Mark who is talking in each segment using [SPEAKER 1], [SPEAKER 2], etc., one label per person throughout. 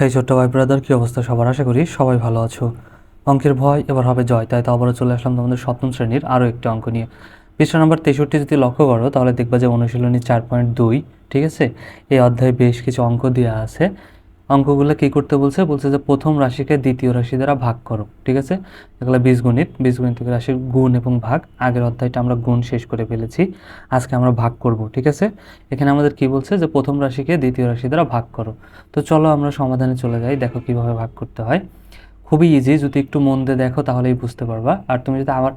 [SPEAKER 1] হেই ছোট্ট ভাই ব্রাদার কী অবস্থা সবার? আশা করি সবাই ভালো আছো। অঙ্কের ভয় এবার হবে জয়। তাই তো আবারও চলে আসলাম তোমাদের সপ্তম শ্রেণির আরও একটি অঙ্ক নিয়ে। পৃষ্ঠা নম্বর তেষট্টি যদি লক্ষ্য করো, তাহলে দেখবা যে অনুশীলনী চার পয়েন্ট দুই, ঠিক আছে? এই অধ্যায়ে বেশ কিছু অঙ্ক দেওয়া আছে। অঙ্কগুলো কী করতে বলছে? বলছে যে প্রথম রাশিকে দ্বিতীয় রাশি দ্বারা ভাগ করো, ঠিক আছে? এগুলো বীজগণিত বীজগণিত রাশির গুণ এবং ভাগ। আগের অধ্যায়টা আমরা গুণ শেষ করে ফেলেছি, আজকে আমরা ভাগ করব, ঠিক আছে? এখানে আমাদের কি বলছে যে প্রথম রাশিকে দ্বিতীয় রাশি দ্বারা ভাগ করো। তো চলো আমরা সমাধানে চলে যাই, দেখো কীভাবে ভাগ করতে হয়। খুবই ইজি যদি একটু মন দিয়ে দেখো তাহলেই বুঝতে পারবা। আর তুমি যদি আমার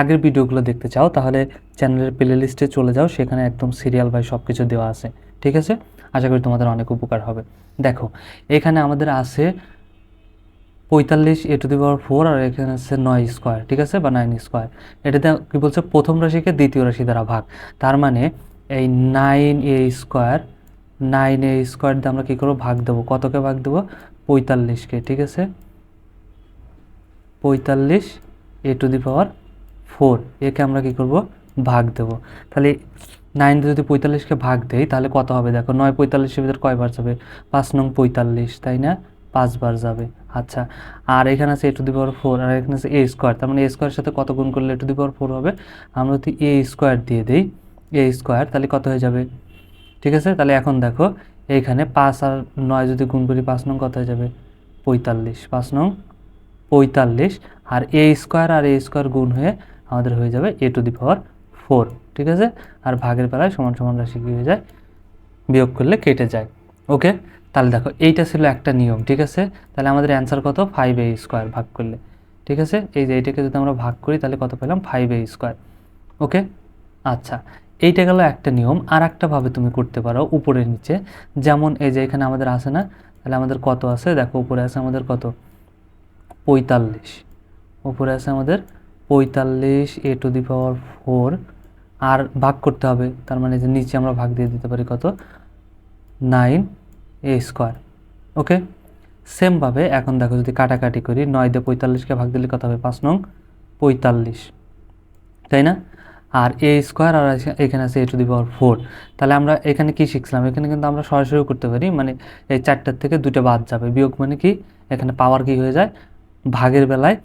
[SPEAKER 1] আগের ভিডিওগুলো দেখতে চাও, তাহলে চ্যানেলের প্লে লিস্টে চলে যাও, সেখানে একদম সিরিয়াল বাই সব কিছু দেওয়া আছে, ঠিক আছে? আশা করি তোমাদের অনেক উপকার হবে। দেখো, এখানে আমাদের আছে পঁয়তাল্লিশ এ টু দি পাওয়ার ফোর আর এখানে আছে নয় স্কোয়ার, ঠিক আছে? বা নাইন স্কোয়ার। এটাতে কী বলছে? প্রথম রাশিকে দ্বিতীয় রাশি দ্বারা ভাগ। তার মানে এই nine A square, nine A square দিয়ে আমরা কী করব? ভাগ দেবো। কতকে ভাগ দেবো? পঁয়তাল্লিশকে, ঠিক আছে? পঁয়তাল্লিশ এ টু দি পাওয়ার ফোর, একে আমরা কী করব? ভাগ দেব। তাহলে নাইন দিয়ে যদি পঁয়তাল্লিশকে ভাগ দেই, তাহলে কত হবে? দেখো, নয় পঁয়তাল্লিশের ভিতর কয়বার যাবে? পাঁচ নং পঁয়তাল্লিশ, তাই না? পাঁচবার যাবে। আচ্ছা আর এখানে আছে এ টু দি পাওয়ার ফোর, আর এখানে আছে এ স্কোয়ার। তার মানে এ স্কোয়ারের সাথে কত গুণ করলে এ টু দি পাওয়ার ফোর হবে? আমরা যদি এ স্কোয়ার দিয়ে দিই, এ স্কোয়ার, তাহলে কত হয়ে যাবে? ঠিক আছে? তাহলে এখন দেখো এইখানে পাঁচ আর নয় যদি গুণ করি, পাঁচ নং কত হয়ে যাবে? পঁয়তাল্লিশ। পাঁচ নং পঁয়তাল্লিশ। আর এ স্কোয়ার আর এ স্কোয়ার গুণ হয়ে আমাদের হয়ে যাবে এ টু দি পাওয়ার ফোর। ঠিক আছে? আর ভাগের বেলায় সমান সমান রাশি কী হয়ে যায়? বিয়োগ করলে কেটে যায়। ওকে? তাহলে দেখো, এইটা ছিল একটা নিয়ম, ঠিক আছে? তাহলে আমাদের অ্যান্সার কত? ফাইভ এ স্কোয়ার ভাগ করলে। ঠিক আছে? এই যে এইটাকে যদি আমরা ভাগ করি, তাহলে কত পেলাম? Five A square okay? আচ্ছা এইটা গেল একটা নিয়ম। আর একটাভাবে তুমি করতে পারো উপরে নিচে। যেমন এই যে এখানে আমাদের আছে না, তাহলে আমাদের কত আছে? দেখো, উপরে আছে আমাদের কত? পঁয়তাল্লিশ। উপরে আছে আমাদের পঁয়তাল্লিশ এ টু দি পাওয়ার ফোর আর ভাগ করতে হবে, তার মানে যে নিচে আমরা ভাগ দিয়ে দিতে পারি কত? Nine A square, okay? সেমভাবে এখন দেখো যদি কাটাকাটি করি, নয় দিয়ে পঁয়তাল্লিশকে ভাগ দিলে কত হবে? পাঁচ নং পঁয়তাল্লিশ, তাই না? আর এ স্কোয়ার আর এখানে আছে এ টু দি পাওয়ার ফোর, তাহলে আমরা এখানে কি শিখছিলাম এখানে কিন্তু আমরা সরাসরি করতে পারি মানে এই চারটার থেকে দুটো বাদ যাবে, বিয়োগ মানে কি? এখানে পাওয়ার কি হয়ে যায়? ভাগের বেলায়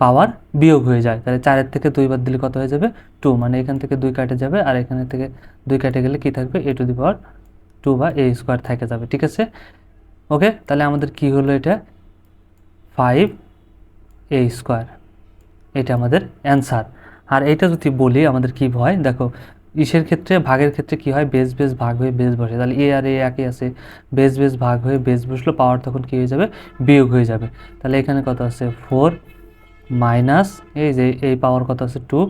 [SPEAKER 1] পাওয়ার বিয়োগ হয়ে যায়। তাহলে চারের থেকে দুই বাদ দিলে কত হয়ে যাবে? টু মানে এখান থেকে দুই কাটে যাবে আর এখানে থেকে দুই কাটে গেলে কি থাকবে? এ টু দি পাওয়ার টু বা এ স্কোয়ার থেকে যাবে, ঠিক আছে? ওকে তাহলে আমাদের কি হলো এটা? ফাইভ এ স্কোয়ার এটা আমাদের অ্যান্সার আর এটা যদি বলি, আমাদের কি হয়? দেখো, ইসের ক্ষেত্রে ভাগের ক্ষেত্রে কি হয়? বেস বেস ভাগ হয়ে বেস বসে। তাহলে এ আর এ একই আছে। বেস বেস ভাগ হয়ে বেস বসল পাওয়ার তখন কি হয়ে যাবে? বিয়োগ হয়ে যাবে। তাহলে এখানে কত আছে? ফোর মাইনাস, এই যে এই পাওয়ার কত আছে টু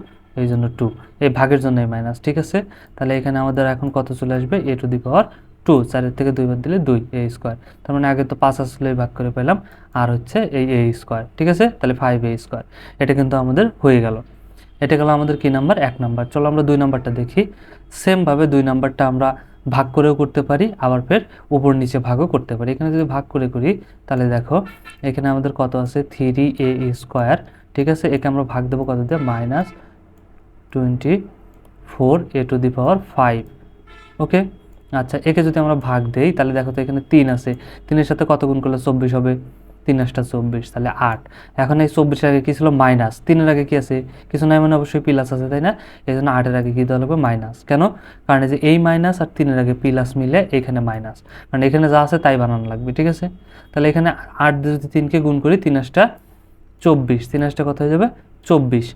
[SPEAKER 1] এই জন্য টু এই ভাগের জন্য এই মাইনাস, ঠিক আছে? তাহলে এখানে আমাদের এখন কত চলে আসবে? এ টু দি পাওয়ার টু চারের থেকে দুই বাদ দিলে দুই এ স্কোয়ার তার মানে আগে তো পাঁচ আসলে ভাগ করে পেলাম, আর হচ্ছে এই এ স্কোয়ার ঠিক আছে? তাহলে ফাইভ এ স্কোয়ার এটা কিন্তু আমাদের হয়ে গেল। এটা গেল আমাদের কি নাম্বার এক নাম্বার চলো আমরা দুই নাম্বারটা দেখি। সেমভাবে দুই নাম্বারটা আমরা ভাগ করেও করতে পারি, আবার ফের উপর নিচে ভাগও করতে পারি। এখানে যদি ভাগ করে করি, তাহলে দেখো, এখানে আমাদের কত আছে? থ্রি এ স্কোয়ার ঠিক আছে? একে আমরা ভাগ দেবো কত দিয়ে? Minus twenty four A to the power five okay আচ্ছা একে যদি আমরা ভাগ দেই, তাহলে দেখো তো এখানে তিন আছে। তিনের সাথে কত গুণ করলে? চব্বিশ হবে। তিন আটটা চব্বিশ, তাহলে আট। এখন এই চব্বিশের আগে কী ছিল? মাইনাস। তিনের আগে কী আছে? কিছু নাই মানে অবশ্যই প্লাস আছে, তাই না? এই জন্য আটের আগে কী দেওয়া লাগবে? মাইনাস। কেন? কারণ যে এই মাইনাস আর তিনের আগে প্লাস মিলে এখানে মাইনাস। মানে এখানে যা আছে তাই বানানো লাগবে, ঠিক আছে? তাহলে এখানে আট যদি তিনকে গুণ করি, তিন আটটা চব্বিশ। তিন আটটা কত হয়ে যাবে? চব্বিশ।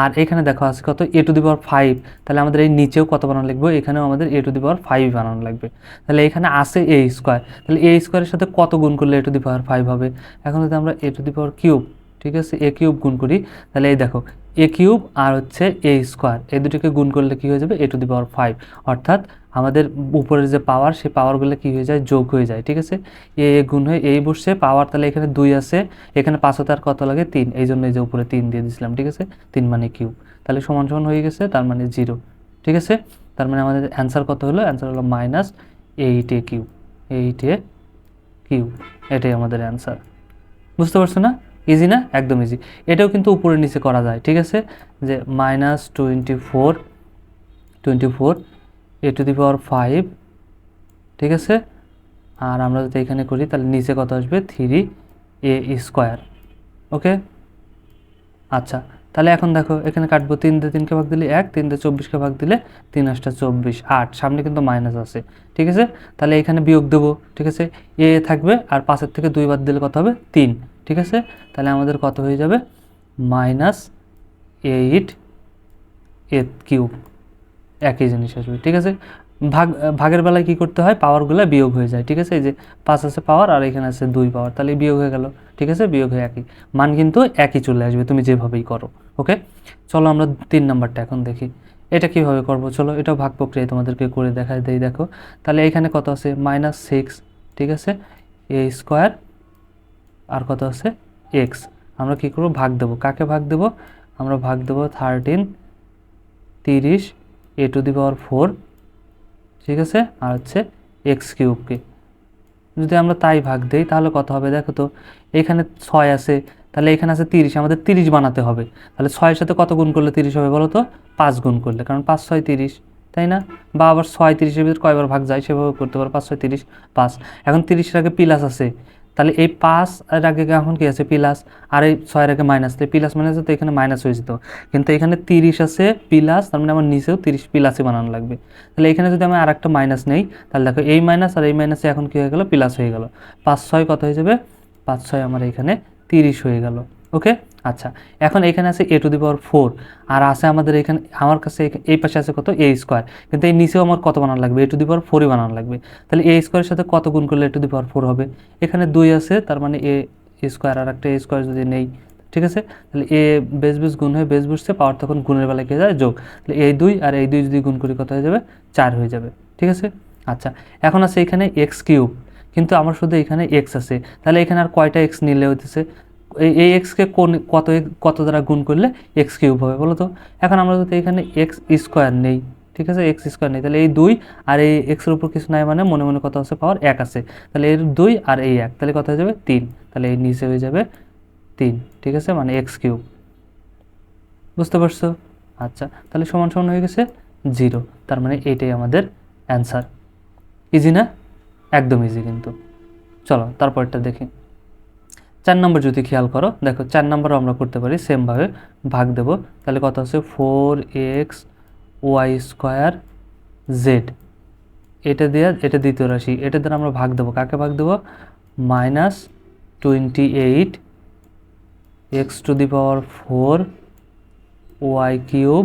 [SPEAKER 1] আর এখানে দেখো আছে কত এ টু দি পাওয়ার ফাইভ তাহলে আমাদের এই নিচেও কত বানানো লাগবে এখানেও আমাদের এ টু দি পাওয়ার ফাইভ বানানো লাগবে। তাহলে এখানে আসে এ স্কোয়ার তাহলে এ স্কোয়ারের সাথে কত গুণ করলে এ টু দি পাওয়ার ফাইভ হবে? এখন যদি আমরা এ টু দি পাওয়ার কিউব ঠিক আছে? এ কিউব গুণ করি, তাহলে এই দেখো এ কিউব আর হচ্ছে এ স্কোয়ার এই দুটোকে গুণ করলে কী হয়ে যাবে? এ টু দি পাওয়ার ফাইভ অর্থাৎ আমাদের উপরের যে পাওয়ার সেই পাওয়ারগুলো কী হয়ে যায়? যোগ হয়ে যায়, ঠিক আছে? এ এ গুণ হয়ে, এই বসছে পাওয়ার তাহলে এখানে দুই আছে, এখানে পাঁচ হতে আর কত লাগে? তিন। এই জন্য এই যে উপরে তিন দিয়ে দিয়েছিলাম ঠিক আছে? তিন মানে কিউব তাহলে সমান সমান হয়ে গেছে, তার মানে জিরো, ঠিক আছে? তার মানে আমাদের অ্যান্সার কত হলো? অ্যান্সার হলো minus eight A cube eight A cube এটাই আমাদের অ্যান্সার বুঝতে পারছ না? ইজি না? একদম ইজি এটাও কিন্তু উপরে নিচে করা যায়, ঠিক আছে? যে minus twenty four twenty four A to the power five ঠিক আছে? আর আমরা যদি এখানে করি, তাহলে নিচে কত আসবে? থ্রি এ স্কোয়ার ওকে আচ্ছা তাহলে এখন দেখো, এখানে কাটবো তিন তিনকে ভাগ দিলে এক, তিন চব্বিশকে ভাগ দিলে তিন আটটা চব্বিশ, আট, সামনে কিন্তু মাইনাস আছে, ঠিক আছে? তাহলে এখানে বিয়োগ দেবো, ঠিক আছে? এ থাকবে, আর পাঁচের থেকে দুই বাদ দিলে কত হবে? তিন, ঠিক আছে? তাহলে আমাদের কত হয়ে যাবে? মাইনাস এইট এ কিউব একই জিনিস আসবে, ঠিক আছে? ভাগ, ভাগের বেলায় কি করতে হয়? পাওয়ারগুলো বিয়োগ হয়ে যায়, ঠিক আছে? এই যে পাঁচ আছে পাওয়ার আর এখানে আছে দুই পাওয়ার তাহলে বিয়োগ হয়ে গেল, ঠিক আছে? বিয়োগ হয়ে একই। মান কিন্তু একই চলে আসবে, তুমি যেভাবেই করো ওকে চলো আমরা তিন নাম্বারটা এখন দেখি। এটা কীভাবে করব? চলো, এটাও ভাগ প্রক্রিয়ায় তোমাদেরকে করে দেখায় দেই, দেখো। তাহলে এখানে কত আছে? মাইনাস সিক্স ঠিক আছে? এ স্কোয়ার আর কত আছে? এক্স আমরা কি করব? ভাগ দেবো। কাকে ভাগ দেবো? আমরা ভাগ দেবো থার্টিন তিরিশ এ টু দি পাওয়ার ফোর ঠিক আছে? আর হচ্ছে এক্স কিউবকে যদি আমরা তাই ভাগ দেই, তাহলে কত হবে দেখো তো? এখানে ছয় আছে, তাহলে এখানে আছে তিরিশ, আমাদের তিরিশ বানাতে হবে। তাহলে ছয়ের সাথে কত গুণ করলে তিরিশ হবে বলো তো? পাঁচ গুণ করলে, কারণ পাঁচ, ছয়, তিরিশ, তাই না? বা আবার ছয়, তিরিশের ভিতরে কয়বার ভাগ যায় সেভাবে করতে পারো, পাঁচ, ছয়, তিরিশ, পাঁচ। এখন তিরিশের আগে প্লাস আছে তাহলে এই পাঁচ এর আগে এখন কি আছে? প্লাস আর এই ছয়ের আগে মাইনাস তাহলে প্লাস মাইনাস তো এখানে মাইনাস হয়ে যেত। কিন্তু এখানে তিরিশ আছে প্লাস তার মানে আমার নিচেও তিরিশ প্লাসই বানানো লাগবে। তাহলে এখানে যদি আমি আর একটা মাইনাস নেই, তাহলে দেখো এই মাইনাস আর এই মাইনাসে এখন কী হয়ে গেলো? প্লাস হয়ে গেল। পাঁচ ছয় কত হয়ে যাবে? পাঁচ ছয় আমার এখানে তিরিশ হয়ে গেল। ওকে? আচ্ছা এখন এখানে আছে এ টু দি পাওয়ার ফোর, আর আছে আমাদের এখানে, আমার কাছে এই পাশে আছে কত? এ স্কোয়ার, কিন্তু এই নিচেও আমার কত বানানো লাগবে? এ টু দি পাওয়ার ফোরই বানানো লাগবে। তাহলে এ স্কোয়ারের সাথে কত গুণ করলে এ টু দি পাওয়ার ফোর হবে? এখানে দুই আছে, তার মানে এ স্কোয়ার আর একটা এ স্কোয়ার যদি নেই, ঠিক আছে? তাহলে এ বেস বেস গুণ হয়ে বেস বসছে, পাওয়ার তখন গুণের বেলায় কে যায়? যোগ। তাহলে এই দুই আর এই দুই যদি গুণ করি, কত হয়ে যাবে? চার হয়ে যাবে, ঠিক আছে? আচ্ছা এখন আছে এখানে এক্স কিউব, কিন্তু আমার শুধু এখানে এক্স আছে। তাহলে এখানে আর কয়টা এক্স নিলে হইতেছে? এই এক্সকে কোন, কত কত দ্বারা গুণ করলে এক্স কিউব হবে বলো তো? এখন আমরা যদি এখানে এক্স স্কোয়ার নেই, ঠিক আছে? এক্স স্কোয়ার নেই, তাহলে এই দুই আর এই এক্সের উপর কিছু নাই মানে মনে মনে কত আছে? পাওয়ার এক আছে। তাহলে এর দুই আর এই এক, তাহলে কত হয়ে যাবে? তিন। তাহলে এই নিচে হয়ে যাবে তিন, ঠিক আছে? মানে এক্স কিউব। বুঝতে পারছ? আচ্ছা তাহলে সমান সমান হয়ে গেছে জিরো। তার মানে এইটাই আমাদের অ্যান্সার। ইজি না? একদম ইজি কিন্তু। চলো, তারপরটা দেখি। চার নম্বর যদি খেয়াল করো, দেখো চার নম্বরও আমরা করতে পারি সেমভাবে ভাগ দেব। তাহলে কত আছে? Four X Y square Z. এটা দিয়ে, এটা দ্বিতীয় রাশি। এটা দ্বারা আমরা ভাগ দেবো। কাকে ভাগ দেবো? Minus twenty eight X to the power four Y cube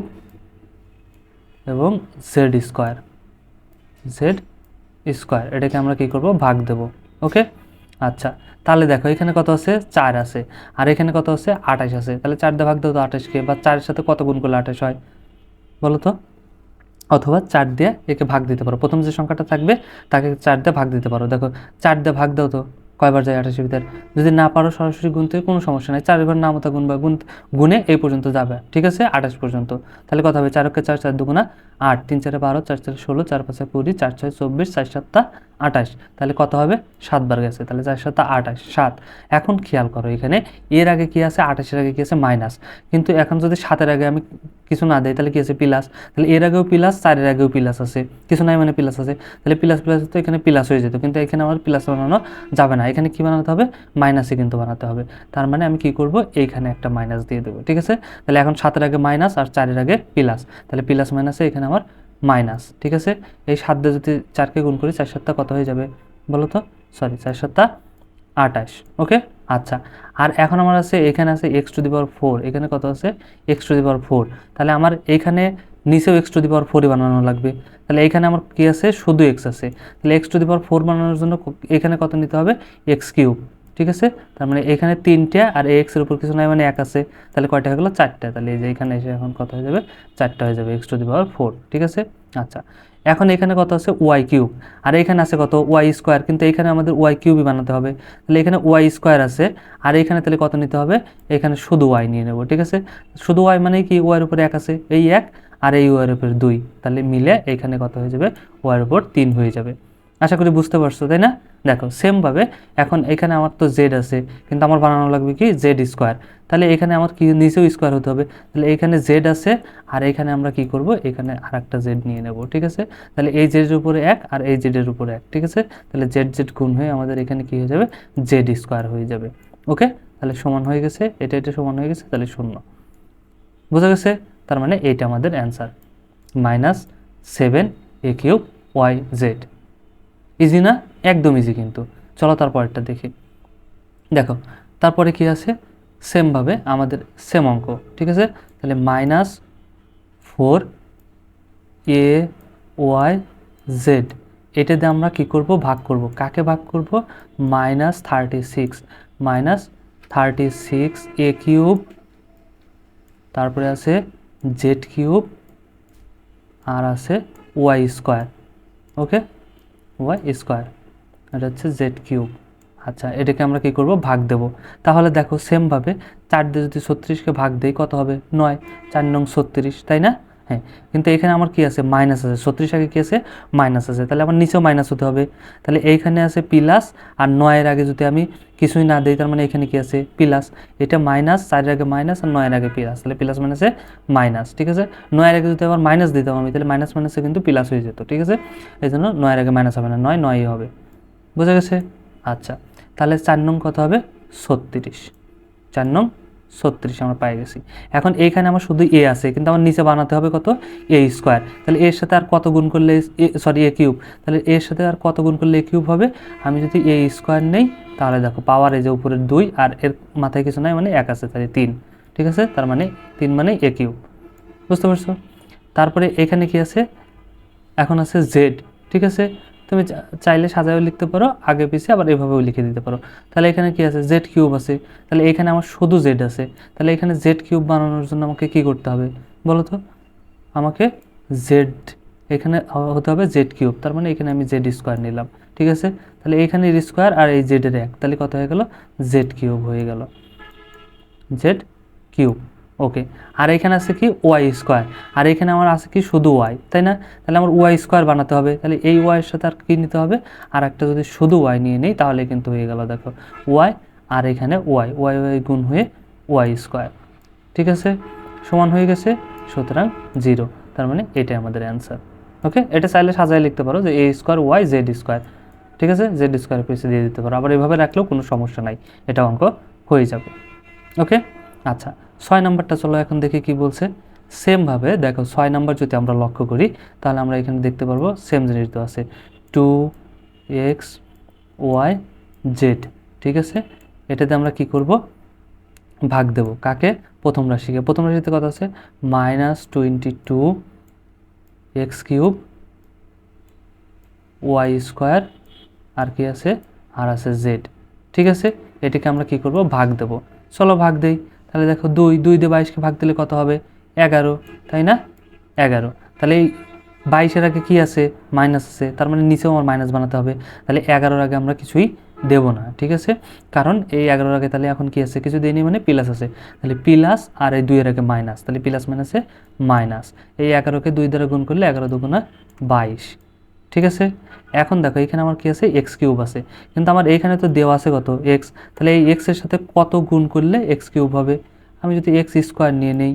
[SPEAKER 1] এবং জেড স্কোয়ার। Z square. এটাকে আমরা কী করব? ভাগ দেব। ওকে? আচ্ছা তাহলে দেখো এখানে কত আছে? চার আছে। আর এখানে কত আছে? আঠাশ আছে। তাহলে চার দিয়ে ভাগ দেবো তো আঠাশকে, বা চারের সাথে কত গুণ করলে আঠাশ হয়? বলো তো। অথবা চার দিয়ে একে ভাগ দিতে পারো। প্রথম যে সংখ্যাটা থাকবে, তাকে চার দিয়ে ভাগ দিতে পারো। দেখো, চার দিয়ে ভাগ দাও তো, কয়বার যায় আঠাশের ভিতরে? যদি না পারো সরাসরি গুনতে কোনো সমস্যা নেই। নাই চারবার নামতা গুণ বা গুণ গুনে এই পর্যন্ত যাবে। ঠিক আছে? আঠাশ পর্যন্ত। তাহলে কথা হবে চারকে চার চার দুগুণা আট। তিন, চারে বারো, চার, চারে ষোলো, চার, পাঁচে কুড়ি, চার, ছয়, চব্বিশ, চার, সাতটা আঠাশ, তাহলে কত হবে? সাতবার গেছে, তাহলে চার সাতটা আঠাশ, সাত। এখন খেয়াল করো এখানে, এর আগে কি আছে? আঠাশের আগে কি আছে? মাইনাস। কিন্তু এখন যদি সাতের আগে আমি কিছু না দেয় তাহলে কি আছে? প্লাস তাহলে এর আগেও প্লাস চারের আগেও প্লাস আছে। কিছু নাই মানে প্লাস আছে। তাহলে প্লাস প্লাস তো এখানে প্লাস হয়ে যেত, কিন্তু এখানে আমার প্লাস বানানো যাবে না। এখানে কি বানাতে হবে? মাইনাসে কিন্তু বানাতে হবে। তার মানে আমি কি করব? এইখানে একটা মাইনাস দিয়ে দেবো, ঠিক আছে? তাহলে এখন সাতের আগে মাইনাস আর চারের আগে প্লাস তাহলে প্লাস মাইনাসে এখানে আমার মাইনাস, ঠিক আছে? এই সাত দিয়ে যদি চারকে গুণ করি, চার সাতটা কত হয়ে যাবে বলো তো সরি, চার সাতটা আটাশ ওকে? আচ্ছা আর এখন আমার আছে, এখানে আছে X to the power four এখানে কত আছে? X to the power four তাহলে আমার এখানে নিচেও এক্স টু দি পাওয়ার ফোরই বানানো লাগবে, তাহলে এখানে আমার কি আছে? শুধু এক্স আছে, তাহলে X to the power four বানানোর জন্য এখানে কত নিতে হবে? এক্স কিউব ঠিক আছে? তার মানে এখানে তিনটে আর এক্সের উপর কিছু নাই মানে এক আছে। তাহলে কয়টা হয়ে গেলো? চারটে। তাহলে এই যে এখানে এসে এখন কত হয়ে যাবে? চারটা হয়ে যাবে X to the power four, ঠিক আছে? আচ্ছা। এখন এখানে কত আছে? Y cube. আর এখানে আছে কত? Y square. কিন্তু এখানে আমাদের ওয়াই কিউবই বানাতে হবে। তাহলে এখানে ওয়াই স্কোয়ার আছে। আর এখানে তাহলে কত নিতে হবে? এখানে শুধু ওয়াই নিয়ে নেব, ঠিক আছে? শুধু ওয়াই মানে কি? ওয়াইয়ের উপরে এক আছে। এই এক আর এই ওয়াইয়ের উপরে দুই। তাহলে মিলে এখানে কত হয়ে যাবে? ওয়াইয়ের উপর তিন হয়ে যাবে। আশা করি বুঝতে পারছ, তাই না? দেখো সেমভাবে এখন এখানে আমার তো জেড আছে, কিন্তু আমার বানানো লাগবে কি? জেড স্কোয়ার তাহলে এখানে আমার কি নিচেও স্কোয়ার হতে হবে। তাহলে এখানে জেড আছে, আর এখানে আমরা কি করব? এখানে আর একটা জেড নিয়ে নেব, ঠিক আছে? তাহলে এই জেডের উপরে এক, আর এই জেডের উপরে এক, ঠিক আছে? তাহলে জেড জেড গুণ হয়ে আমাদের এখানে কি হয়ে যাবে? জেড স্কোয়ার হয়ে যাবে, ওকে? তাহলে সমান হয়ে গেছে, এটা এটা সমান হয়ে গেছে, তাহলে শূন্য। বোঝা গেছে? তার মানে এইটা আমাদের answer minus seven A cube Y Z easy না? একদম ইজি কিন্তু। চলো তারপরেরটা দেখি। দেখো, তারপরে কি আছে? সেমভাবে আমাদের সেম অঙ্ক, ঠিক আছে? তাহলে minus four A Y Z এটা দিয়ে আমরা কি করব? ভাগ করব। কাকে ভাগ করব? Minus thirty six minus thirty six A cube তারপরে আছে জেড কিউব আর আছে Y square okay Y square এটা হচ্ছে জেড কিউব আচ্ছা এটাকে আমরা কি করব? ভাগ দেব। তাহলে দেখো সেমভাবে চার দিয়ে যদি ছত্রিশকে ভাগ দেই, কত হবে? নয়। চার নং ছত্রিশ, তাই না? হ্যাঁ কিন্তু এখানে আমার কি আছে? মাইনাস আছে। ছত্রিশ আগে কি আছে? মাইনাস আছে। তাহলে আমার নিচেও মাইনাস হতে হবে। তাহলে এইখানে আছে প্লাস আর নয়ের আগে যদি আমি কিছুই না দিই, তার মানে এখানে কি আছে? প্লাস। এটা মাইনাস, চারের আগে মাইনাস আর নয়ের আগে প্লাস। তাহলে প্লাস মাইনাসে মাইনাস, ঠিক আছে? নয়ের আগে যদি আবার মাইনাস দিতাম আমি, তাহলে মাইনাস মাইনাসে কিন্তু প্লাস হয়ে যেত, ঠিক আছে? এই জন্য নয়ের আগে মাইনাস হবে না। নয়, নয়ই হবে। বোঝা গেছে? আচ্ছা। তাহলে চার নং কত হবে? ছত্রিশ। চার নং ছত্রিশ আমরা পাই গেছি। এখন এইখানে আমার শুধু এ আছে, কিন্তু আমার নিচে বানাতে হবে কত? A square. তাহলে এর সাথে আর কত গুণ করলে সরি এ কিউব। তাহলে এর সাথে আর কত গুণ করলে এ কিউব হবে? আমি যদি এ স্কোয়ার নেই, তাহলে দেখো পাওয়ার এই যে উপরের দুই, আর এর মাথায় কিছু নাই মানে এক আছে, তাহলে তিন। ঠিক আছে? তার মানে তিন মানে এ কিউব। বুঝতে পারছ? তারপরে এখানে কি আছে? এখন আছে জেড ঠিক আছে? তুমি চাইলে সাজায়ও লিখতে পারো, আগে পিছিয়ে আবার এভাবেও লিখে দিতে পারো। তাহলে এখানে কি আছে? জেড কিউব আছে। তাহলে এখানে আমার শুধু জেড আছে। তাহলে এখানে জেড কিউব বানানোর জন্য আমাকে কি করতে হবে? বলো তো। আমাকে জেড এখানে হতে হবে জেড কিউব তার মানে এখানে আমি জেড স্কোয়ার নিলাম। ঠিক আছে? তাহলে এখানে স্কোয়ার আর এই জেডের এক। তাহলে কত হয়ে গেল? জেড কিউব হয়ে গেল। জেড কিউব ওকে। আর এখানে আছে কি ওয়াই স্কোয়ার। আর এখানে আমার আছে কি শুধু ওয়াই, তাই না? তাহলে আমার ওয়াই স্কোয়ার বানাতে হবে। তাহলে এই ওয়াইয়ের সাথে আর কি নিতে হবে? আর একটা যদি শুধু ওয়াই নিয়ে নেই, তাহলে কিন্তু হয়ে গেল দেখো ওয়াই, আর এখানে ওয়াই ওয়াই ওয়াই গুণ হয়ে ওয়াই স্কোয়ার। ঠিক আছে? সমান হয়ে গেছে সুতরাং জিরো। তার মানে এটাই আমাদের অ্যান্সার। ওকে? এটা চাইলে সাজায় লিখতে পারো যে A square Y, Z square. ঠিক আছে? জেড স্কোয়ার পেছে দিয়ে দিতে পারো। আবার এভাবে রাখলেও কোনো সমস্যা নাই। এটা অঙ্ক হয়ে যাবে। ওকে? আচ্ছা। ছয় নম্বরটা চলো এখন দেখি কি বলছে। সেমভাবে দেখো ছয় নম্বর যদি আমরা লক্ষ্য করি, তাহলে আমরা এখানে দেখতে পারব সেম জিনিস তো আছে। টু এক্স ওয়াই জেড ঠিক আছে? এটাতে আমরা কি করব? ভাগ দেব। কাকে? প্রথম রাশিকে। প্রথম রাশিতে কথা আছে? Minus twenty two X cube Y square আর কি আছে? আর আছে জেড ঠিক আছে? এটাকে আমরা কি করব? ভাগ দেব। চলো ভাগ দেই। তাহলে দেখো দুই দুই দিয়ে বাইশকে ভাগ দিলে কত হবে? এগারো, তাই না? এগারো। তাহলে এই বাইশের আগে কি আছে? মাইনাস আছে। তার মানে নিচেও আমার মাইনাস বানাতে হবে। তাহলে এগারোর আগে আমরা কিছুই দেব না, ঠিক আছে? কারণ এই এগারোর আগে তাহলে এখন কি আছে? কিছু দিইনি মানে প্লাস আছে। তাহলে প্লাস আর এই দুইয়ের আগে মাইনাস তাহলে প্লাস মাইনাসে মাইনাস এই এগারোকে দুই দ্বারা গুণ করলে এগারো দুগুণা বাইশ। ঠিক আছে? এখন দেখো, এখানে আমার কি আছে? এক্স কিউব আছে। কিন্তু আমার এইখানে তো দেওয়া আছে কত? এক্স তাহলে এই এক্সের সাথে কত গুণ করলে এক্স কিউব হবে? আমি যদি এক্স স্কোয়ার নিয়ে নেই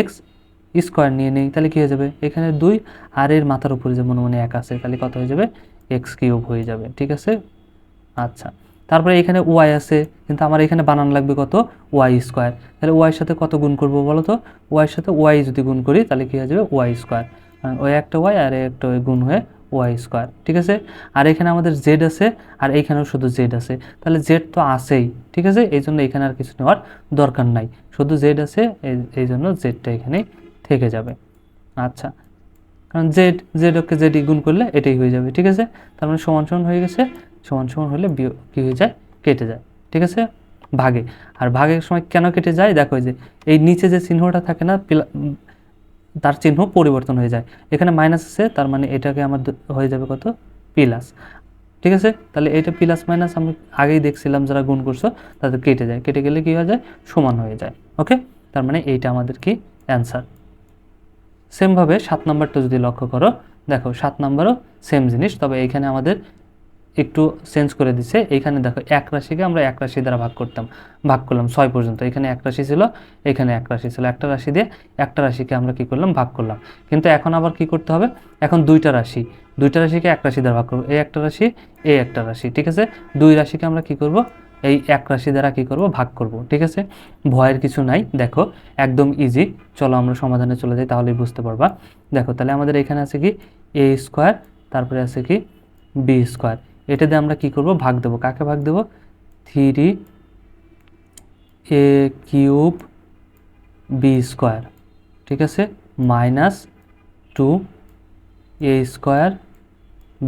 [SPEAKER 1] এক্স স্কোয়ার নিয়ে নেই, তাহলে কী হয়ে যাবে? এখানে দুই, আর এর মাথার উপরে যে মনে মনে এক আছে, তাহলে কত হয়ে যাবে? এক্স কিউব হয়ে যাবে, ঠিক আছে? আচ্ছা তারপরে এখানে ওয়াই আছে, কিন্তু আমার এখানে বানান লাগবে কত? ওয়াই স্কোয়ার তাহলে ওয়াইয়ের সাথে কত গুণ করব বলো তো? ওয়াইয়ের সাথে ওয়াই যদি গুণ করি, তাহলে কী হয়ে যাবে? ওয়াই স্কোয়ার কারণ ওই একটা ওয়াই আর একটা ওই গুণ হয়ে ওয়াই স্কোয়ার, ঠিক আছে? আর এখানে আমাদের জেড আছে, আর এইখানেও শুধু জেড আছে। তাহলে জেড তো আছেই, ঠিক আছে? এই জন্য এখানে আর কিছু নেওয়ার দরকার নাই। শুধু জেড আছে, এই- জন্য জেডটা এখানেই থেকে যাবে। আচ্ছা কারণ জেড জেড ওকে জেড গুণ করলে এটাই হয়ে যাবে, ঠিক আছে? তার মানে সমান সমান হয়ে গেছে। সমান সমান হলে কী হয়ে যায়? কেটে যায়, ঠিক আছে? ভাগে। আর ভাগের সময় কেন কেটে যায়? দেখো যে, এই নিচে যে চিহ্নটা থাকে না তার চিহ্ন পরিবর্তন হয়ে যায়। এখানে মাইনাস আছে, তার মানে এটাকে আমার হয়ে যাবে কত? প্লাস ঠিক আছে? তাহলে এটা প্লাস মাইনাস আমি আগেই দেখছিলাম যারা গুণ করছ, তাদের কেটে যায়। কেটে গেলে কী হয়ে যায়? সমান হয়ে যায়। ওকে তার মানে এইটা আমাদের কি? অ্যান্সার সেমভাবে সাত নম্বরটা যদি লক্ষ্য করো, দেখো, সাত নাম্বারও সেম জিনিস, তবে এইখানে আমাদের একটু চেঞ্জ করে দিচ্ছে এইখানে দেখো এক রাশিকে আমরা এক রাশি দ্বারা ভাগ করতাম। ভাগ করলাম ছয় পর্যন্ত। এখানে এক রাশি ছিল, এখানে এক রাশি ছিল। একটা রাশি দিয়ে একটা রাশিকে আমরা কি করলাম? ভাগ করলাম। কিন্তু এখন আবার কি করতে হবে? এখন দুইটা রাশি। দুইটা রাশিকে এক রাশি দ্বারা ভাগ করব। এই একটা রাশি এই একটা রাশি, ঠিক আছে? দুই রাশিকে আমরা কি করব? এই এক রাশি দ্বারা কি করব? ভাগ করব, ঠিক আছে? ভয়ের কিছু নাই। দেখো, একদম ইজি চলো আমরা সমাধানে চলে যাই, তাহলেই বুঝতে পারবা। দেখো, তাহলে আমাদের এখানে আছে কি? এ স্কোয়ার তারপরে আছে কি? বি স্কোয়ার এটা দিয়ে আমরা কি করব? ভাগ দেবো। কাকে ভাগ দেবো? Three A cube B square. ঠিক আছে? Minus two A square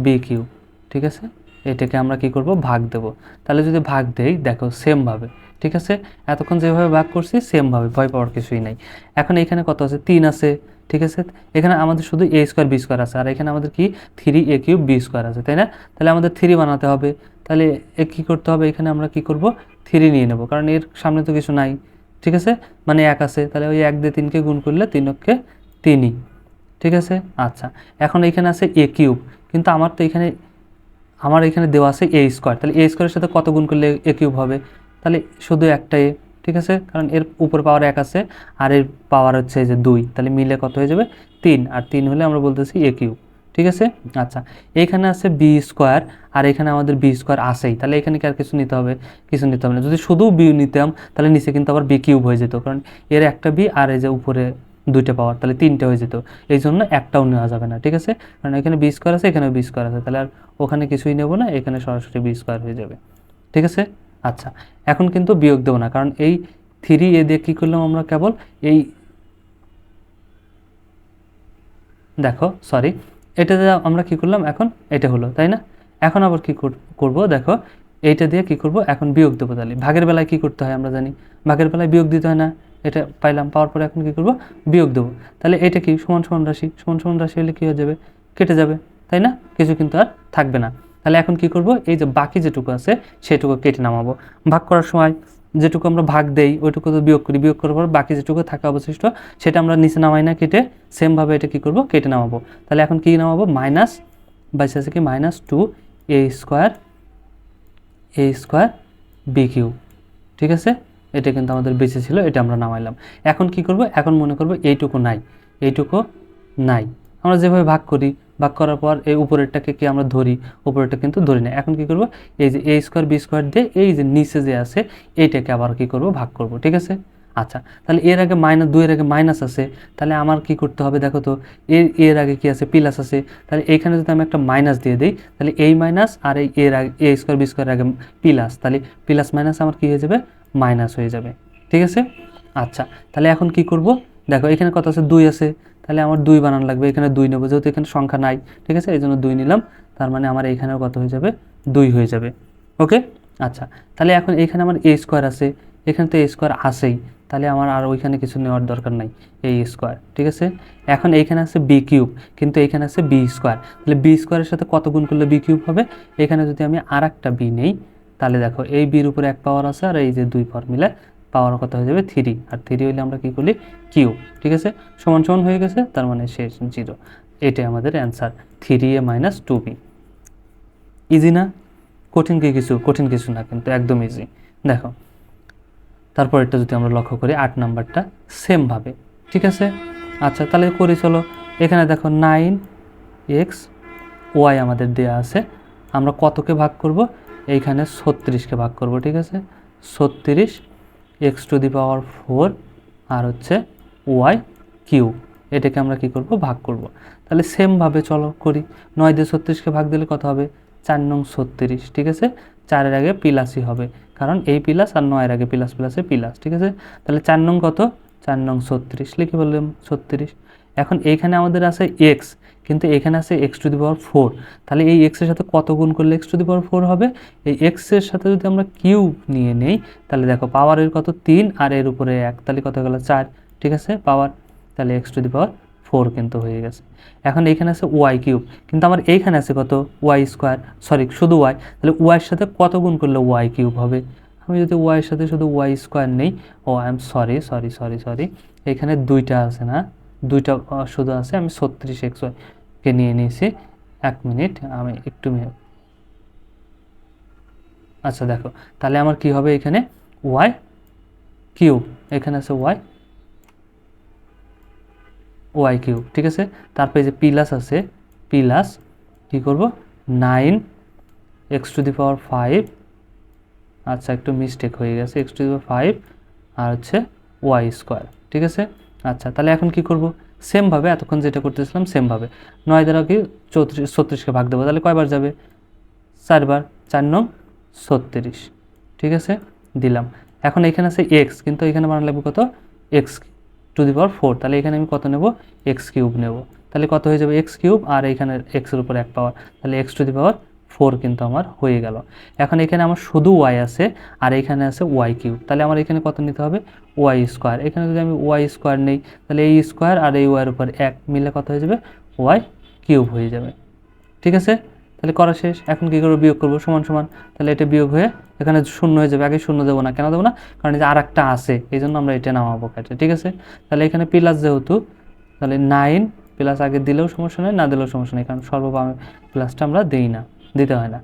[SPEAKER 1] B cube. ঠিক আছে? এটাকে আমরা কি করব? ভাগ দেব। তাহলে যদি ভাগ দেই, দেখো সেমভাবে ঠিক আছে? এতক্ষণ যেভাবে ভাগ করছি সেমভাবে ভয় পাওয়ার কিছুই নাই। এখন এখানে কত আছে? তিন আছে। ঠিক আছে? এখানে আমাদের শুধু এ স্কোয়ার বি স্কোয়ার আছে, আর এখানে আমাদের কি? Three A cube B square আছে, তাই না? তাহলে আমাদের থ্রি বানাতে হবে। তাহলে এ কী করতে হবে? এখানে আমরা কি করব? থ্রি নিয়ে নেব, কারণ এর সামনে তো কিছু নাই, ঠিক আছে? মানে এক আছে, তাহলে ওই এক দিয়ে তিনকে গুণ করলে তিনকে তিনই ঠিক আছে? আচ্ছা এখন এখানে আছে এ কিউব কিন্তু আমার তো এখানে, আমার এখানে দেওয়া আছে এ স্কোয়ার তাহলে এ স্কোয়ারের সাথে কত গুণ করলে এ কিউব হবে? তাহলে শুধু একটা ঠিক আছে? কারণ এর উপর পাওয়ার এক আছে, আর এর পাওয়ার হচ্ছে যে দুই। তাহলে মিলে কত হয়ে যাবে? তিন। আর তিন হলে আমরা বলতেছি এ কিউব ঠিক আছে? আচ্ছা। এখানে আছে বি স্কোয়ার আর এখানে আমাদের বি স্কোয়ার আসেই তাহলে এখানে কি আর কিছু নিতে হবে? কিছু নিতে হবে না। যদি শুধু বি নিতাম, তাহলে নিচে কিন্তু আবার বি কিউব হয়ে যেত। কারণ এর একটা বি আর এই যে উপরে দুইটা পাওয়ার তাহলে তিনটে হয়ে যেত। এই জন্য একটাও নেওয়া যাবে না। ঠিক আছে? কারণ এখানে বি স্কোয়ার আছে এখানে বি স্কোয়ার আছে। তাহলে আর ওখানে কিছুই নেব না, এখানে সরাসরি বি স্কোয়ার হয়ে যাবে। ঠিক আছে? আচ্ছা এখন কিন্তু বিয়োগ দেবো না, কারণ এই থ্রি এ দিয়ে কী করলাম আমরা কেবল? এই দেখো সরি এটা দিয়ে আমরা কি করলাম? এখন এটা হলো, তাই না? এখন আবার কি করব? দেখো, এইটা দিয়ে কি করব? এখন বিয়োগ দেবো তাহলে। ভাগের বেলায় কি করতে হয় আমরা জানি। ভাগের বেলায় বিয়োগ দিতে হয় না, এটা পাইলাম, পাওয়ার পরে এখন কি করব? বিয়োগ দেবো। তাহলে এটা কি? সমান সমান রাশি। সমান সমান রাশি হলে কী হয়ে যাবে? কেটে যাবে, তাই না? কিছু কিন্তু আর থাকবে না। তাহলে এখন কি করব? এই যে বাকি যেটুকু আছে সেটুকু কেটে নামাবো। ভাগ করার সময় যেটুকু আমরা ভাগ দেই, ওইটুকু তো বিয়োগ করি। বিয়োগ করার পর বাকি যেটুকু থাকা অবশিষ্ট সেটা আমরা নিচে নামাই না, কেটে সেমভাবে এটা কি করব? কেটে নামাবো। তাহলে এখন কি নামাবো? মাইনাস, বাইশ আছে কি? Minus two A square A square B cube ঠিক আছে? এটা কিন্তু আমাদের বেঁচে ছিল, এটা আমরা নামাইলাম। এখন কি করব? এখন মনে করব এইটুকু নাই এইটুকু নাই। আমরা যেভাবে ভাগ করি ভাগ করার পর এই উপরেরটাকে কি আমরা ধরি? উপরেরটা কিন্তু ধরি না। এখন কি করব? এই যে এ স্কোয়ার বি স্কোয়ার দিয়ে এই যে নিচে যে আছে, এইটাকে আবার কি করব? ভাগ করব, ঠিক আছে? আচ্ছা তাহলে এর আগে মাইনাস দুইয়ের আগে মাইনাস আছে, তাহলে আমার কি করতে হবে দেখো তো? এর এর আগে কি আছে? প্লাস আছে। তাহলে এইখানে যদি আমি একটা মাইনাস দিয়ে দিই, তাহলে এই মাইনাস আর এই, এর আগে এ স্কোয়ার বি স্কোয়ার আগে প্লাস তাহলে প্লাস মাইনাস আমার কি হয়ে যাবে? মাইনাস হয়ে যাবে, ঠিক আছে? আচ্ছা তাহলে এখন কি করব? দেখো এখানে কত আছে? দুই আছে। তাহলে আমার দুই বানান লাগবে, এখানে দুই নেব, যেহেতু এখানে সংখ্যা নাই, ঠিক আছে? এই জন্য দুই নিলাম, তার মানে আমার এইখানেও কত হয়ে যাবে? দুই হয়ে যাবে, ওকে? আচ্ছা তাহলে এখন এখানে আমার এ স্কোয়ার আছে, এখানে তো এ স্কোয়ার আসেই তাহলে আমার আর ওইখানে কিছু নেওয়ার দরকার নাই এই স্কোয়ার ঠিক আছে? এখন এইখানে আছে বি কিউব কিন্তু এইখানে আছে বি স্কোয়ার তাহলে বি স্কোয়ারের সাথে কত গুণ করলে বি কিউব হবে? এখানে যদি আমি আর একটা বি নেই, তাহলে দেখো এই বির উপরে এক পাওয়ার আছে আর এই যে দুই পাওয়ার মিলে পাওয়ার কত হয়ে যাবে থ্রি আর থ্রি হইলে আমরা কী করি কিউ ঠিক আছে? সমান সমান হয়ে গেছে, তার মানে শেষ জিরো এটাই আমাদের answer three A minus two B easy না? কঠিন কি কিছু? কঠিন কিছু না, কিন্তু একদম ইজি দেখো তারপর এটা যদি আমরা লক্ষ্য করি, আট নাম্বারটা সেমভাবে ঠিক আছে? আচ্ছা তাহলে করি, চলো। এখানে দেখো নাইন এক্স ওয়াই আমাদের দেয়া আছে। আমরা কতকে ভাগ করব? এইখানে ছত্রিশকে ভাগ করব, ঠিক আছে? ছত্রিশ X to the power four আর হচ্ছে ওয়াই কিউ এটাকে আমরা কি করব? ভাগ করব। তাহলে সেমভাবে চলো করি। নয় দিয়ে ছত্রিশকে ভাগ দিলে কত হবে? চার নং ছত্রিশ, ঠিক আছে? চারের আগে পিলাসই হবে। কারণ এই পিলাস আর নয়ের আগে পিলাস প্লাসে পিলাস ঠিক আছে? তাহলে চার নং কত? চার নং ছত্রিশ। লিখে বললাম ছত্রিশ। এখন এইখানে আমাদের আছে এক্স কিন্তু এখানে আছে X to the power four তাহলে এই এক্সের সাথে কত গুণ করলে X to the power four হবে? এই এক্সের সাথে যদি আমরা কিউব নিয়ে নেই, তাহলে দেখো পাওয়ারের কত? তিন, আর এর উপরে এক। তাহলে কত গেল? চার। ঠিক আছে? পাওয়ার তাহলে X to the power four কিন্তু হয়ে গেছে। এখন এইখানে আছে ওয়াই কিউব। কিন্তু আমার এইখানে আছে কত? ওয়াই স্কোয়ার সরি শুধু ওয়াই তাহলে ওয়াইয়ের সাথে কত গুণ করলে ওয়াই কিউব হবে? আমি যদি ওয়াইয়ের সাথে শুধু ওয়াই স্কোয়ার নেই, ও I am sorry sorry sorry sorry এখানে দুইটা আছে না? দুইটা শুধু আছে, আমি ছত্রিশ এক্স ওয়াই কে নিয়ে নিয়েছি। এক মিনিট, আমি একটু আচ্ছা দেখো, তাহলে আমার কি হবে এখানে? ওয়াই কিউব এখানে আছে ওয়াই ওয়াই কিউব ঠিক আছে? তারপরে যে প্লাস আছে প্লাস কি করব? Nine X to the power five আচ্ছা একটু মিস্টেক হয়ে গেছে X to the power five আর হচ্ছে ওয়াই স্কোয়ার ঠিক আছে? আচ্ছা তাহলে এখন কি করব? সেমভাবে এতক্ষণ যেটা করতেছিলাম সেমভাবে নয় দ্বারা কি চৌত্রিশ, ছত্রিশকে ভাগ দেবো, তাহলে কয়বার যাবে? চারবার চার নং ছত্রিশ। ঠিক আছে? দিলাম। এখন এখানে আছে এক্স কিন্তু এখানে বানানো লাগবে কত? X to the power four তাহলে এখানে আমি কত নেব? এক্স কিউব নেব। তাহলে কত হয়ে যাবে? এক্স কিউব আর এখানে এক্সের উপর এক পাওয়ার তাহলে X to the power four কিন্তু আমার হয়ে গেল। এখন এখানে আমার শুধু ওয়াই আছে আর এখানে আছে ওয়াই কিউব। তাহলে আমার এখানে কত নিতে হবে? ওয়াই স্কোয়ার এখানে যদি আমি ওয়াই স্কোয়ার নেই, তাহলে এই স্কোয়ার আর এই ওয়াইয়ের উপর এক মিলে কত হয়ে যাবে? ওয়াই কিউব হয়ে যাবে। ঠিক আছে? তাহলে করা শেষ। এখন কী করব? বিয়োগ করব সমান সমান। তাহলে এটা বিয়োগ হয়ে এখানে শূন্য হয়ে যাবে। আগে শূন্য দেবো না। কেন দেবো না? কারণ যে আর একটা আছে, এই জন্য আমরা এটা নামাবো কাটে ঠিক আছে? তাহলে এখানে প্লাস যেহেতু, তাহলে নাইন প্লাস আগে দিলেও সমস্যা নেই, না দিলেও সমস্যা নেই। কারণ সর্ববাম প্লাসটা আমরা দিই না। দিতে হয় না।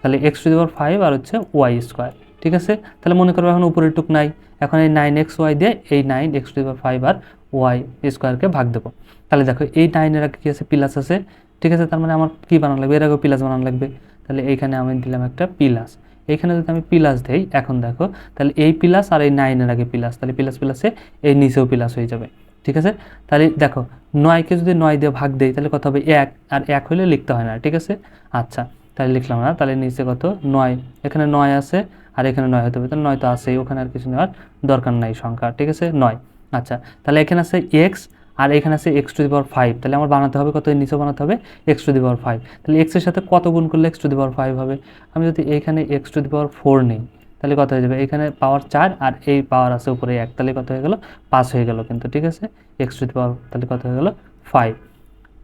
[SPEAKER 1] তাহলে X to the power five আর হচ্ছে ওয়াই স্কোয়ার ঠিক আছে? তাহলে মনে করব এখন উপরের টুক নাই, এখন এই নাইন এক্স ওয়াই দিয়ে এই nine X to the power five R Y স্কোয়ারকে ভাগ দেবো। তাহলে দেখো এই নাইনের আগে কী আছে? প্লাস আছে, ঠিক আছে? তার মানে আমার কী বানানো লাগবে? এর আগেও প্লাস বানানো লাগবে। তাহলে এইখানে আমি দিলাম একটা প্লাস এইখানে যদি আমি প্লাস দেই, এখন দেখো, তাহলে এই প্লাস আর এই নাইনের আগে প্লাস তাহলে প্লাস প্লাসে এই নিচেও প্লাস হয়ে যাবে, ঠিক আছে? তাহলে দেখো নয়কে যদি নয় দিয়ে ভাগ দেই, তাহলে কত হবে? এক, আর এক হলে লিখতে হয় না, ঠিক আছে? আচ্ছা তাহলে লিখলাম না, তাহলে নিচে কত? নয়। এখানে নয় আছে আর এখানে নয় হতে হবে, তাহলে নয় তো আছেই, ওখানে আর কিছু নেওয়ার দরকার নাই সংখ্যা, ঠিক আছে? নয়। আচ্ছা তাহলে এখানে আছে এক্স আর এখানে আছে X to the power five তাহলে আমার বানাতে হবে কত? নিচে বানাতে হবে X to the power five তাহলে এক্সের সাথে কত গুণ করলে X to the power five হবে? আমি যদি এখানে X to the power four নিই, তাহলে কত হয়ে যাবে? এখানে পাওয়ার চার আর এই পাওয়ার আছে উপরে এক, তাহলে কত হয়ে গেল? পাঁচ হয়ে গেল কিন্তু, ঠিক আছে? এক্স টু দি পাওয়ার তাহলে কত হয়ে গেল? ফাইভ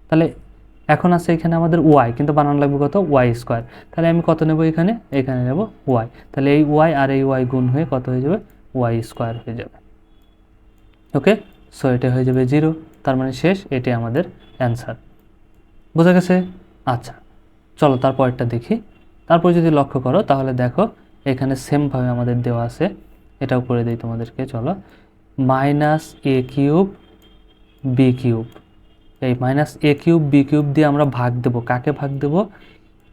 [SPEAKER 1] তাহলে এখন আছে এখানে আমাদের ওয়াই কিন্তু বানানো লাগবে কত? ওয়াই স্কোয়ার তাহলে আমি কত নেব এখানে? এখানে নেব ওয়াই তাহলে এই ওয়াই আর এই ওয়াই গুণ হয়ে কত হয়ে যাবে? ওয়াই স্কোয়ার হয়ে যাবে। ওকে সো এটা হয়ে যাবে জিরো তার মানে শেষ, এটাই আমাদের অ্যান্সার বোঝা গেছে? আচ্ছা চলো তারপরটা দেখি। তারপর যদি লক্ষ্য করো, তাহলে দেখো, এখানে সেমভাবে আমাদের দেওয়া আছে। এটাও করে দিই তোমাদেরকে, চলো। Minus A cube B cube এই minus A cube B cube দিয়ে আমরা ভাগ দেব। কাকে ভাগ দেব?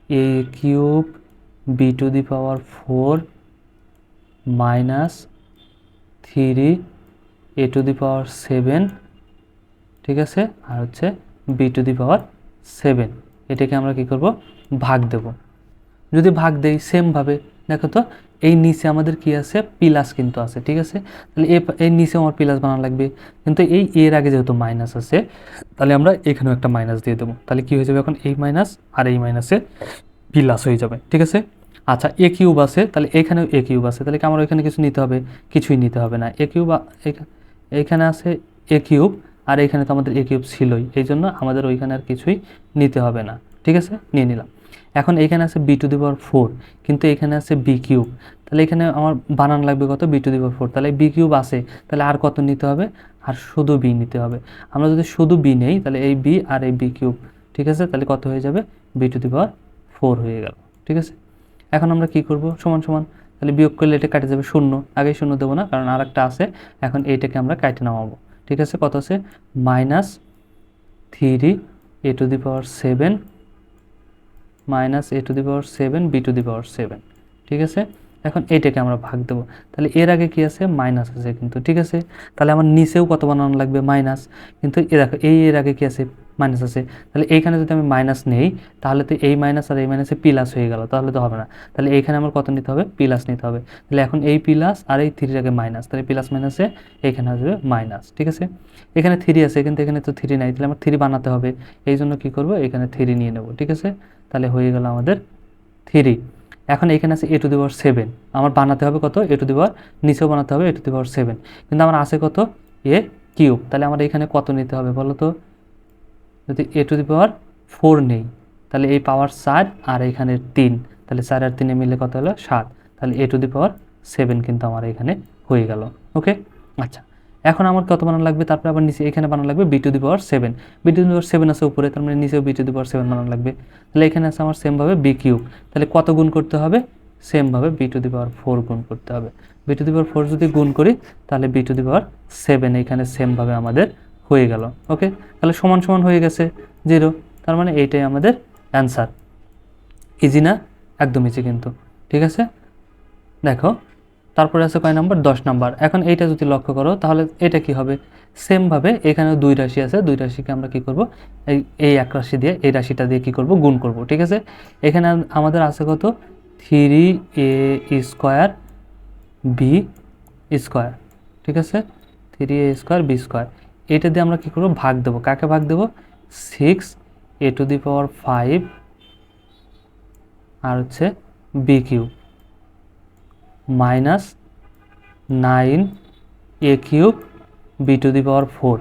[SPEAKER 1] A cube B to the power four minus three A to the power seven ঠিক আছে? আর হচ্ছে B to the power seven এটাকে আমরা কি করব? ভাগ দেব। যদি ভাগ দেই সেমভাবে দেখো তো এই নিচে আমাদের কি আছে? প্লাস কিন্তু আছে, ঠিক আছে? তাহলে এ এই নিচে আমার প্লাস বানানো লাগবে। কিন্তু এই এর আগে যেহেতু মাইনাস আছে, তাহলে আমরা এখানেও একটা মাইনাস দিয়ে দেবো। তাহলে কি হয়ে যাবে এখন? এই মাইনাস আর এই মাইনাসে প্লাস হয়ে যাবে, ঠিক আছে? আচ্ছা এ কিউব আছে, তাহলে এখানেও এ কিউব আছে। তাহলে কি আমার এখানে কিছু নিতে হবে? কিছুই নিতে হবে না। এ কিউব এখানে আছে এ কিউব আর এখানে তো আমাদের এ কিউব ছিলই। এই জন্য আমাদের ওইখানে আর কিছুই নিতে হবে না, ঠিক আছে? নিয়ে নিলাম। এখন এখানে আছে B to the power four কিন্তু এখানে আছে বি কিউব তাহলে এখানে আমার বানান লাগবে কত? B to the power four তাহলে বি কিউব আছে, তাহলে আর কত নিতে হবে? আর শুধু বি নিতে হবে। আমরা যদি শুধু বি নেই, তাহলে এই বি আর এই বি কিউব ঠিক আছে? তাহলে কত হয়ে যাবে? B to the power four হয়ে গেল, ঠিক আছে? এখন আমরা কি করব? সমান সমান, তাহলে বিয়োগ করলে এটা কাটে যাবে শূন্য। আগেই শূন্য দেবো না, কারণ আর একটা আছে। এখন এইটাকে আমরা কাটে নামাবো, ঠিক আছে? কত আছে? Minus three A to the power seven minus A to the power seven, B to the power seven. ঠিক আছে? এখন এইটাকে আমরা ভাগ দেবো। তাহলে এর আগে কি আছে? মাইনাস আছে কিন্তু, ঠিক আছে? তাহলে আমার নিচেও কত বানানো লাগবে? মাইনাস। কিন্তু এ দেখো, এই এর আগে কি আছে? মাইনাস আছে। তাহলে এইখানে যদি আমি মাইনাস নেই, তাহলে তো এই মাইনাস আর এই মাইনাসে প্লাস হয়ে গেল, তাহলে তো হবে না। তাহলে এইখানে আমার কত নিতে হবে? প্লাস নিতে হবে। তাহলে এখন এই প্লাস আর এই আগে মাইনাস তাহলে প্লাস মাইনাসে এইখানে আসবে মাইনাস ঠিক আছে? এখানে থ্রি আছে, কিন্তু এখানে তো থ্রি নাই, তাহলে আমার থ্রি বানাতে হবে। এই জন্য কী করব? এখানে থ্রি নিয়ে নেব, ঠিক আছে? তাহলে হয়ে গেল আমাদের থ্রি এখন এখানে আছে এ টু দি পাওয়ার সেভেন আমার বানাতে হবে কত? এ টু দি পাওয়ার নিচেও বানাতে হবে এ টু দি পাওয়ার সেভেন কিন্তু আমার আছে কত? এ কিউব তাহলে আমার এখানে কত নিতে হবে বলো তো? যদি এ টু দি পাওয়ার ফোর নেই, তাহলে এই পাওয়ার চার আর এখানে তিন, তাহলে চার আর তিনে মিলে কত হলো সাত, তাহলে এ টু দি পাওয়ার সেভেন কিন্তু আমার এখানে হয়ে গেল ওকে আচ্ছা এখন আমার কত বানানো লাগবে? তারপরে আবার নিচে এখানে বানানো লাগবে B to the power seven B to the power seven আছে উপরে, তার মানে নিচেও B to the power seven বানানো লাগবে, তাহলে এখানে আছে আমার সেমভাবে বি কিউব তাহলে কত গুণ করতে হবে? সেমভাবে B to the power four গুণ করতে হবে B to the power four যদি গুণ করি, তাহলে B to the power seven এখানে সেমভাবে আমাদের হয়ে গেল ওকে তাহলে সমান সমান হয়ে গেছে জিরো তার মানে এইটাই আমাদের অ্যান্সার ইজি না? একদম ইজি কিন্তু, ঠিক আছে? দেখো, তারপরে আছে কয় নাম্বার? দশ নাম্বার। এখন এইটা যদি লক্ষ্য করো, তাহলে এটা কি হবে? সেমভাবে এখানে দুই রাশি আছে, দুই রাশিকে আমরা কি করব? এই এই এক রাশি দিয়ে, এই রাশিটা দিয়ে কি করব? গুণ করব, ঠিক আছে? এখানে আমাদের আছে কত? Three A square B square ঠিক আছে? Three A square B square এটা দিয়ে আমরা কী করব? ভাগ দেবো। কাকে ভাগ দেবো? Six A to the power five আর হচ্ছে B cube minus nine A cube B to the power four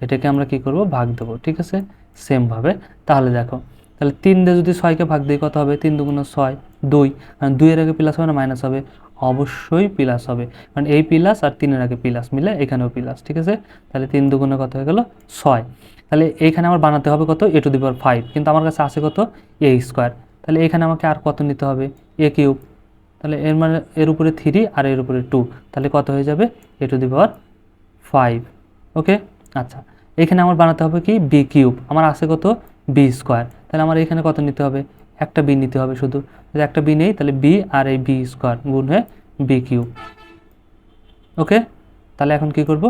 [SPEAKER 1] এটাকে আমরা কি করব? ভাগ দেবো। ঠিক আছে? সেমভাবে তাহলে দেখো, তাহলে তিন দিয়ে যদি ছয়কে ভাগ দিই কত হবে? তিন দুগুণ ছয়, দুই। কারণ দুইয়ের আগে প্লাস হবে না মাইনাস হবে। অবশ্যই প্লাস হবে। কারণ এই প্লাস আর তিনের আগে প্লাস মিলে এখানেও প্লাস ঠিক আছে? তাহলে তিন দুগুণে কত হয়ে গেল? ছয়। তাহলে এইখানে আমার বানাতে হবে কত? এ টু দি পাওয়ার ফাইভ কিন্তু আমার কাছে আছে কত? এ স্কোয়ার তাহলে এখানে আমাকে আর কত নিতে হবে? এ কিউব তাহলে এর মানে এর উপরে থ্রি আর এর উপরে টু তাহলে কত হয়ে যাবে? এ to the power five okay আচ্ছা। এখানে আমার বানাতে হবে কি? বি কিউব আমার আছে কত? বি স্কোয়ার তাহলে আমার এখানে কত নিতে হবে? একটা বি নিতে হবে শুধু। যদি একটা বি নেই, তাহলে বি আর এই বি স্কোয়ার গুণ হয়ে বি কিউব। ওকে? তাহলে এখন কি করব?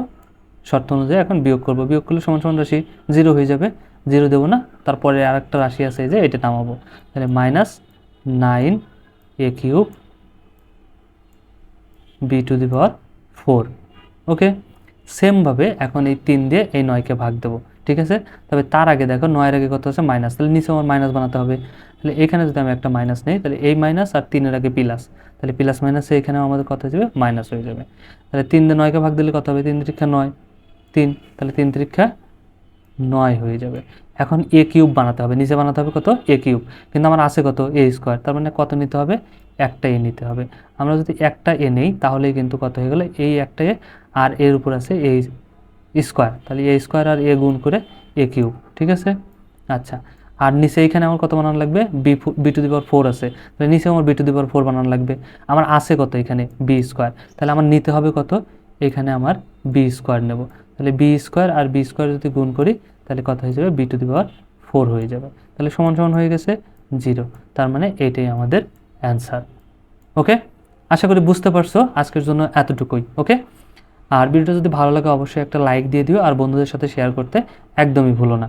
[SPEAKER 1] শর্ত অনুযায়ী এখন বিয়োগ করব। বিয়োগ করলে সমান সমান রাশি জিরো হয়ে যাবে। জিরো দেবো না। তারপরে আর একটা রাশি আছে যে, এটা নামাবো। তাহলে minus nine A cube B to the power four okay? সেমভাবে এখন এই তিন দিয়ে এই নয়কে ভাগ দেবো। ঠিক আছে? তবে তার আগে দেখো, নয়ের আগে কত আছে? মাইনাস তাহলে নিচে আমার মাইনাস বানাতে হবে। তাহলে এখানে যদি আমি একটা মাইনাস নেই, তাহলে এই মাইনাস আর তিনের আগে প্লাস তাহলে প্লাস মাইনাসে এখানেও আমাদের কত হয়ে যাবে? মাইনাস হয়ে যাবে। তাহলে তিন দিয়ে নয়কে ভাগ দিলে কত হবে? তিন তিরিক্ষা নয়। তিন, তাহলে তিন তিরিক্ষা নয় হয়ে যাবে। এখন এ কিউব বানাতে হবে। নিচে বানাতে হবে কত? এ কিউব কিন্তু আমার আছে কত? এ স্কোয়ার তার মানে কত নিতে হবে? একটা এ নিতে হবে। আমরা যদি একটা এ নেই, তাহলেই কিন্তু কত হয়ে গেলে? এই একটা এ আর এর উপর আছে এ স্কোয়ার তাহলে এ স্কোয়ার আর এ গুণ করে এ কিউব ঠিক আছে? আচ্ছা। আর নিচে এইখানে আমার কত বানানো লাগবে? B B to the power four আছে। তাহলে নিচে আমার B to the power four বানানো লাগবে। আমার আছে কত এখানে? বি স্কোয়ার তাহলে আমার নিতে হবে কত? এখানে আমার বি স্কোয়ার নেব। তাহলে বি স্কোয়ার আর বি স্কোয়ার যদি গুণ করি, তাহলে কত হয়ে যাবে? B to the power four হয়ে যাবে। তাহলে সমান সমান হয়ে গেছে জিরো তার মানে এটাই আমাদের অ্যান্সার ওকে আশা করি বুঝতে পারছ আজকের জন্য এতটুকুই। ওকে আর ভিডিওটা যদি ভালো লাগে, অবশ্যই একটা লাইক দিয়ে দিও। আর বন্ধুদের সাথে শেয়ার করতে একদমই ভুলো না।